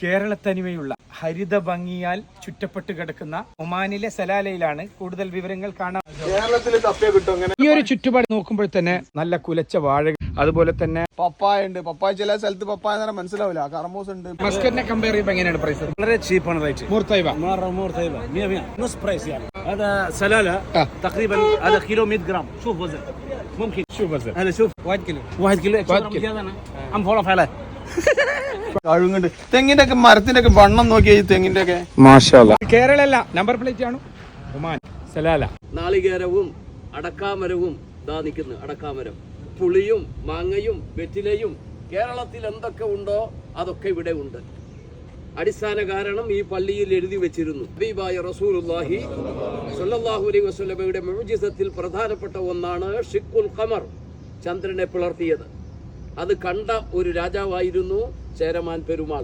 കേരളത്തനിമയുള്ള ഹരിത ഭംഗിയാൽ ചുറ്റപ്പെട്ട് കിടക്കുന്ന ഒമാനിലെ സലാലയിലാണ് കൂടുതൽ വിവരങ്ങൾ കാണാൻ കേരളത്തിൽ കപ്പ കിട്ടും അങ്ങനെ ഈ ഒരു ചുറ്റുപാട് നോക്കുമ്പോൾ തന്നെ നല്ല കുലച്ച വാഴ അതുപോലെ തന്നെ പപ്പായ ഉണ്ട് പപ്പായ ചില സ്ഥലത്ത് പപ്പായ എന്ന് പറഞ്ഞാൽ മനസ്സിലാവില്ല കർമൂസ് ഉണ്ട് മസ്കറ്റിനെ കമ്പയർ ചെയ്യുമ്പോൾ എങ്ങനെയാണ് പ്രൈസ് വളരെ ചീപ്പാണ് റേറ്റ് മൂർത്തൈവ مرة امور طيبه 100 100 نص برايس يعني هذا سلاله تقريبا هذا كيلو 100 جرام شوف وزن ممكن شوف وزن. هلا شوف واحد كيلو واحد كيلو واحد واحد كيلو. كيلو انا عم فولف عليه തെങ്ങിന്റെ ഒക്കെ മരത്തിന്റെ ഒക്കെ വണ്ണം നോക്കിയാ ഈ തെങ്ങിന്റെ ഒക്കെ കേരള കേരളല്ല നമ്പർ പ്ലേറ്റ് ആണ്. Oman Salalah. നാളികേരവും അടക്കാമരവും ഇതാ നിൽക്കുന്നു അടക്കാമരം. പുളിയും മാങ്ങയും വെറ്റിലയും കേരളത്തിൽ എന്തൊക്കെ ഉണ്ടോ അതൊക്കെ ഇവിടെ ഉണ്ട്. അടിസ്ഥാന കാരണം ഈ പള്ളിയിൽ എഴുതി വെച്ചിരുന്നു. ഹബീബായ റസൂലുള്ളാഹി സ്വല്ലല്ലാഹു അലൈഹി വസല്ലമയുടെ മുഅ്ജിസത്തിൽ പ്രധാനപ്പെട്ട ഒന്നാണ് ഷിഖുൽ ഖമർ ചന്ദ്രനെ പിളർത്തിയത് അത് കണ്ട ഒരു രാജാവായിരുന്നു ചേരമാൻ പെരുമാൾ.